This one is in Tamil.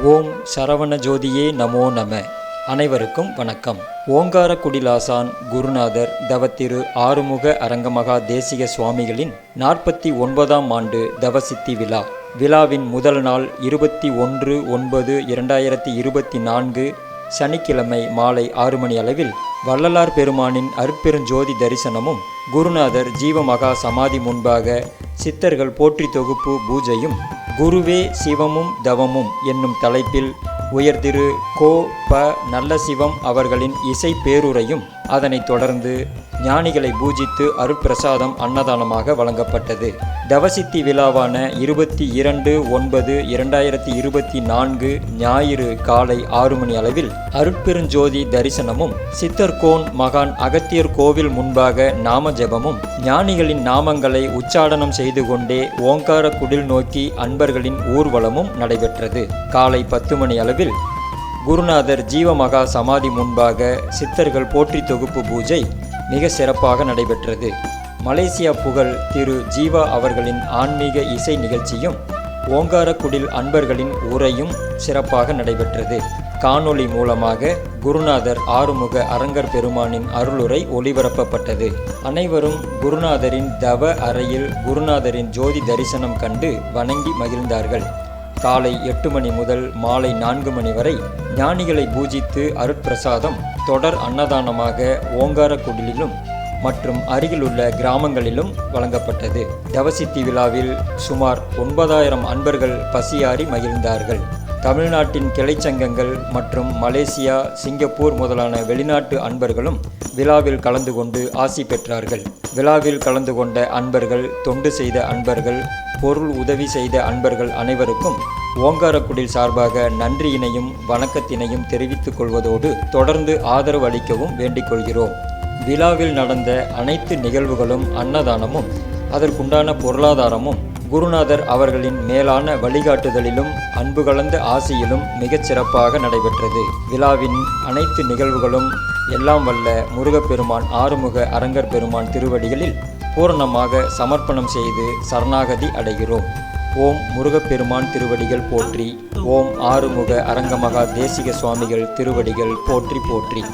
ஓம் சரவண ஜோதியே நமோ நம. அனைவருக்கும் வணக்கம். ஓங்கார குடிலாசான் குருநாதர் தவத்திரு ஆறுமுக அரங்கமகா தேசிக சுவாமிகளின் நாற்பத்தி ஒன்பதாம் ஆண்டு தவசித்தி விழா. விழாவின் முதல் நாள் இருபத்தி ஒன்று ஒன்பது இரண்டாயிரத்தி இருபத்தி நான்கு சனிக்கிழமை மாலை ஆறு மணி அளவில் வள்ளலார் பெருமானின் அருப்பெருஞ்சோதி தரிசனமும் குருநாதர் ஜீவமகா சமாதி முன்பாக சித்தர்கள் போற்றி தொகுப்பு பூஜையும் குருவே சிவமும் தவமும் என்னும் தலைப்பில் உயர்திரு கோ ப நல்லசிவம் அவர்களின் இசை பேருரையும் அதனைத் தொடர்ந்து ஞானிகளை பூஜித்து அருட்பிரசாதம் அன்னதானமாக வழங்கப்பட்டது. தவசித்தி விழாவான இருபத்தி இரண்டு ஒன்பது இரண்டாயிரத்தி இருபத்தி நான்கு ஞாயிறு காலை ஆறு மணி அளவில் அருட்பெருஞ்சோதி தரிசனமும் சித்தர்கோன் மகான் அகத்தியர் கோவில் முன்பாக நாம ஜெபமும் ஞானிகளின் நாமங்களை உச்சாடனம் செய்து கொண்டே ஓங்கார குடில் நோக்கி அன்பர்களின் ஊர்வலமும் நடைபெற்றது. காலை பத்து மணி அளவில் குருநாதர் ஜீவமகா சமாதி முன்பாக சித்தர்கள் போற்றி தொகுப்பு பூஜை மிக சிறப்பாக நடைபெற்றது. மலேசியா புகழ் திரு ஜீவா அவர்களின் ஆன்மீக இசை நிகழ்ச்சியும் ஓங்காரக்குடில் அன்பர்களின் உரையும் சிறப்பாக நடைபெற்றது. காணொளி மூலமாக குருநாதர் ஆறுமுக அரங்கர் பெருமானின் அருளுரை ஒளிபரப்பப்பட்டது. அனைவரும் குருநாதரின் தவ அறையில் குருநாதரின் ஜோதி தரிசனம் கண்டு வணங்கி மகிழ்ந்தார்கள். காலை எட்டு மணி முதல் மாலை நான்கு மணி வரை ஞானிகளை பூஜித்து அருட்பிரசாதம் தொடர் அன்னதானமாக ஓங்காரக்குடிலிலும் மற்றும் அருகிலுள்ள கிராமங்களிலும் வழங்கப்பட்டது. தவசித்தி விழாவில் சுமார் ஒன்பதாயிரம் அன்பர்கள் பசியாறி மகிழ்ந்தார்கள். தமிழ்நாட்டின் கிளைச்சங்கங்கள் மற்றும் மலேசியா சிங்கப்பூர் முதலான வெளிநாட்டு அன்பர்களும் விழாவில் கலந்து கொண்டு ஆசி பெற்றார்கள். விழாவில் கலந்து கொண்ட அன்பர்கள் தொண்டு செய்த அன்பர்கள் பொருள் உதவி செய்த அன்பர்கள் அனைவருக்கும் ஓங்காரக்குடில் சார்பாக நன்றியினையும் வணக்கத்தினையும் தெரிவித்துக் கொள்வதோடு தொடர்ந்து ஆதரவு அளிக்கவும் வேண்டிக் கொள்கிறோம். விழாவில் நடந்த அனைத்து நிகழ்வுகளும் அன்னதானமும் அதற்குண்டான பொருளாதாரமும் குருநாதர் அவர்களின் மேலான வழிகாட்டுதலிலும் அன்பு கலந்த ஆசியிலும் மிகச் சிறப்பாக நடைபெற்றது. விழாவின் அனைத்து நிகழ்வுகளும் எல்லாம் வல்ல முருகப்பெருமான் ஆறுமுக அரங்கர் பெருமான் திருவடிகளில் பூரணமாக சமர்ப்பணம் செய்து சரணாகதி அடைகிறோம். ஓம் முருகப்பெருமான் திருவடிகள் போற்றி ஓம் ஆறுமுக அரங்கமகா தேசிக சுவாமிகள் திருவடிகள் போற்றி போற்றி.